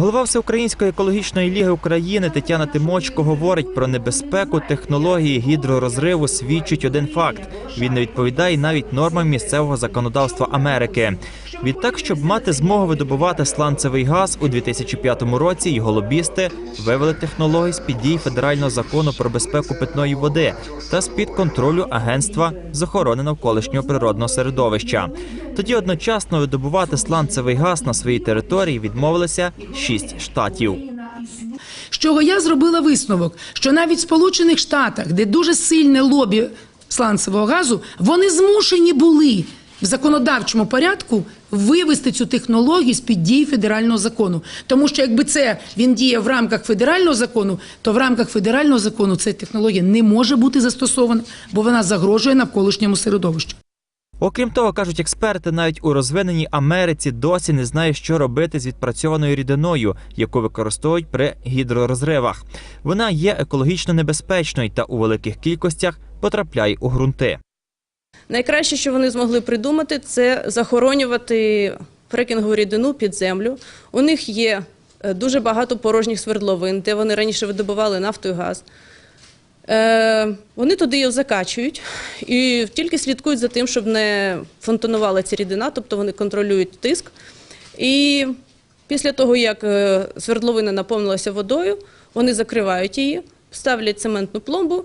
Голова Всеукраїнської екологічної ліги України Тетяна Тимочко говорить про небезпеку технології гідророзриву. Свідчить один факт: він не відповідає навіть нормам місцевого законодавства Америки. Відтак, щоб мати змогу видобувати сланцевий газ у 2005 році, його лобісти вивели технології з під дій федерального закону про безпеку питної води та з під контролю агентства з охорони навколишнього природного середовища. Тоді одночасно видобувати сланцевий газ на своїй території відмовилися шість штатів. З чого я зробила висновок, що навіть в Сполучених Штатах, де дуже сильне лобі сланцевого газу, вони змушені були в законодавчому порядку вивести цю технологію з під дії федерального закону. Тому що якби це він діє в рамках федерального закону, то в рамках федерального закону ця технологія не може бути застосована, бо вона загрожує навколишньому середовищу. Окрім того, кажуть експерти, навіть у розвиненій Америці досі не знають, що робити з відпрацьованою рідиною, яку використовують при гідророзривах. Вона є екологічно небезпечною та у великих кількостях потрапляє у ґрунти. Найкраще, що вони змогли придумати, це захоронювати фрекінгову рідину під землю. У них є е, дуже багато порожніх свердловин, де вони раніше видобували нафту і газ. Е, вони туди його закачують і тільки слідкують за тим, щоб не фонтанувала ця рідина, тобто вони контролюють тиск. І після того, як е, свердловина наповнилася водою, вони закривають її, ставлять цементну пломбу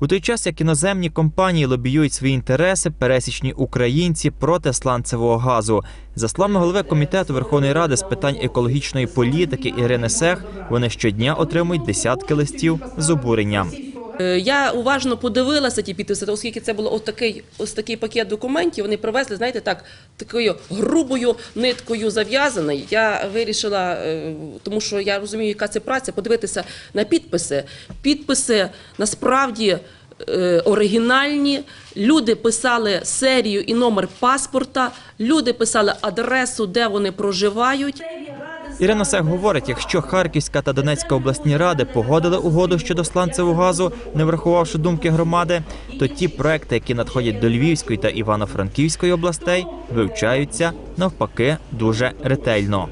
У той час, як іноземні компанії лобіюють свої інтереси, пересічні українці проти сланцевого газу. За словами голови комітету Верховної Ради з питань екологічної політики Ірини Сех, вони щодня отримують десятки листів з обуренням. Е, Я уважно подивилася ті підписи, оскільки це було ось такий, ось такий пакет документів. Вони привезли, знаєте, так такою грубою ниткою зав'язаний. Я вирішила, е, тому що я розумію, яка це праця, подивитися на підписи. Підписи насправді. е, Оригінальні люди писали серію і номер паспорта, люди писали адресу, де вони проживають. Ірина Сех говорить, якщо Харківська та Донецька обласні ради погодили угоду щодо сланцевого газу, не врахувавши думки громади, то ті проекти, які надходять до Львівської та Івано-Франківської областей, вивчаються навпаки дуже ретельно.